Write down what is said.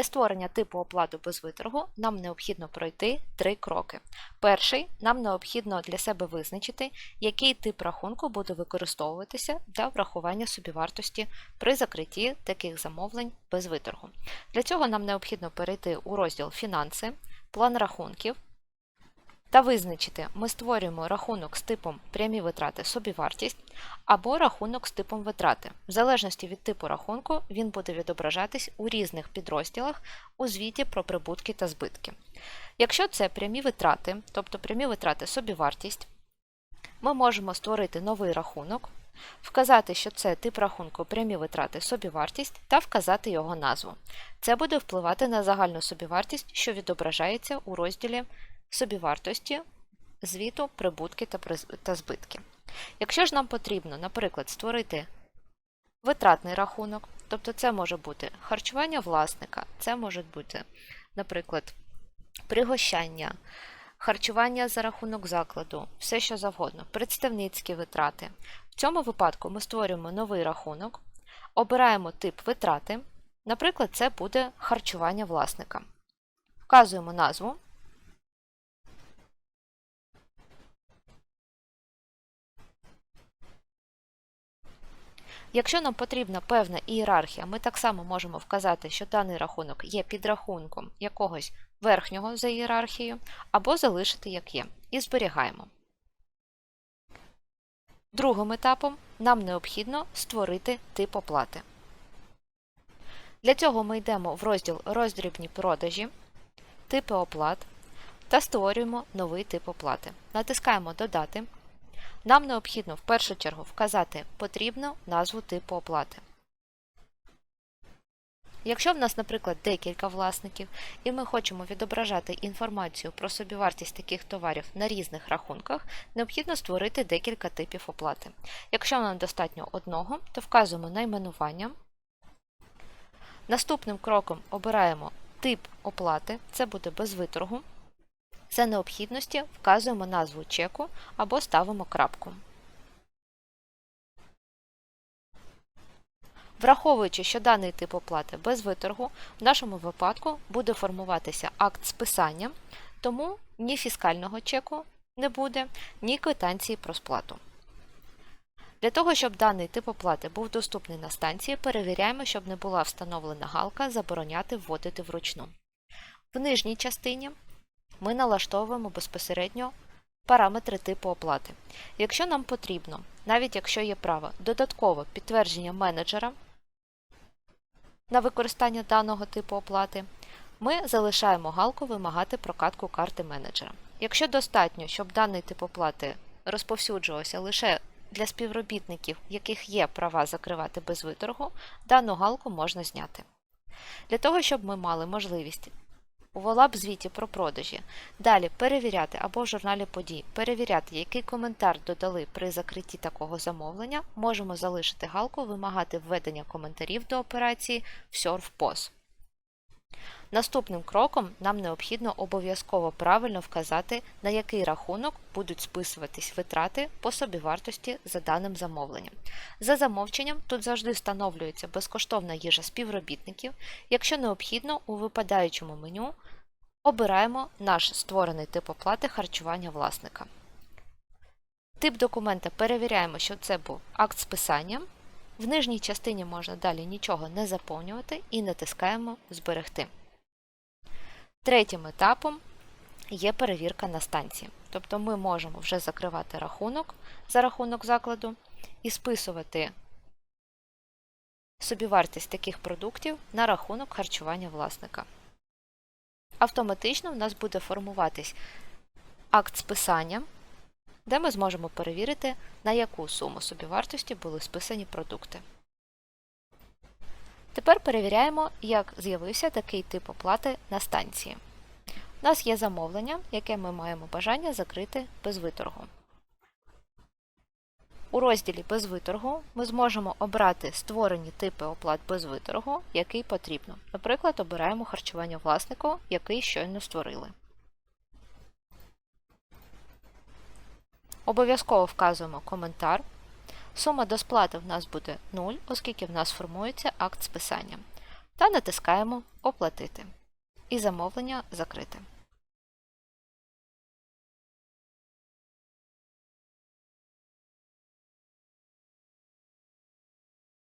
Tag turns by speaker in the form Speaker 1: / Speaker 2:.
Speaker 1: Для створення типу оплату без виторгу нам необхідно пройти три кроки. Перший нам необхідно для себе визначити, який тип рахунку буде використовуватися для врахування собівартості при закритті таких замовлень без виторгу. Для цього нам необхідно перейти у розділ Фінанси, план рахунків та визначити, ми створюємо рахунок з типом прямі витрати собівартість або рахунок з типом витрати. В залежності від типу рахунку він буде відображатись у різних підрозділах у звіті про прибутки та збитки. Якщо це прямі витрати, тобто прямі витрати собівартість, ми можемо створити новий рахунок, вказати, що це тип рахунку прямі витрати собівартість та вказати його назву. Це буде впливати на загальну собівартість, що відображається у розділі собівартості, звіту, прибутки та, збитки. Якщо ж нам потрібно, наприклад, створити витратний рахунок, тобто це може бути харчування власника, це може бути, наприклад, пригощання, харчування за рахунок закладу, все що завгодно, представницькі витрати. В цьому випадку ми створюємо новий рахунок, обираємо тип витрати, наприклад, це буде харчування власника. Вказуємо назву. Якщо нам потрібна певна ієрархія, ми так само можемо вказати, що даний рахунок є підрахунком якогось верхнього за ієрархією, або залишити як є, і зберігаємо. Другим етапом нам необхідно створити тип оплати. Для цього ми йдемо в розділ Роздрібні продажі, типи оплат та створюємо новий тип оплати. Натискаємо Додати. Нам необхідно в першу чергу вказати потрібну назву типу оплати. Якщо в нас, наприклад, декілька власників, і ми хочемо відображати інформацію про собівартість таких товарів на різних рахунках, необхідно створити декілька типів оплати. Якщо нам достатньо одного, то вказуємо найменування. Наступним кроком обираємо тип оплати, це буде без виторгу. За необхідності вказуємо назву чеку або ставимо крапку. Враховуючи, що даний тип оплати без виторгу, в нашому випадку буде формуватися акт списання, тому ні фіскального чеку не буде, ні квитанції про сплату. Для того, щоб даний тип оплати був доступний на станції, перевіряємо, щоб не була встановлена галка Забороняти вводити вручну. В нижній частині ми налаштовуємо безпосередньо параметри типу оплати. Якщо нам потрібно, навіть якщо є право, додатково підтвердження менеджера на використання даного типу оплати, ми залишаємо галку Вимагати прокатку карти менеджера. Якщо достатньо, щоб даний тип оплати розповсюджувався лише для співробітників, яких є права закривати без виторгу, дану галку можна зняти. Для того, щоб ми мали можливість у волап звіті про продажі. Далі перевіряти або в журналі подій, перевіряти, який коментар додали при закритті такого замовлення, можемо залишити галку Вимагати введення коментарів до операції в SurfPOS. Наступним кроком нам необхідно обов'язково правильно вказати, на який рахунок будуть списуватись витрати по собівартості за даним замовленням. За замовченням тут завжди встановлюється безкоштовна їжа співробітників. Якщо необхідно, у випадаючому меню обираємо наш створений тип оплати харчування власника. Тип документа перевіряємо, що це був акт списання. В нижній частині можна далі нічого не заповнювати і натискаємо Зберегти. Третім етапом є перевірка на станції. Тобто ми можемо вже закривати рахунок за рахунок закладу і списувати собівартість таких продуктів на рахунок харчування власника. Автоматично в нас буде формуватись акт списання, де ми зможемо перевірити, на яку суму собівартості були списані продукти. Тепер перевіряємо, як з'явився такий тип оплати на станції. У нас є замовлення, яке ми маємо бажання закрити без виторгу. У розділі без виторгу ми зможемо обрати створені типи оплат без виторгу, який потрібно. Наприклад, обираємо харчування власнику, який щойно створили. Обов'язково вказуємо коментар. Сума до сплати в нас буде 0, оскільки в нас формується акт списання. та натискаємо Оплатити. І замовлення закрите.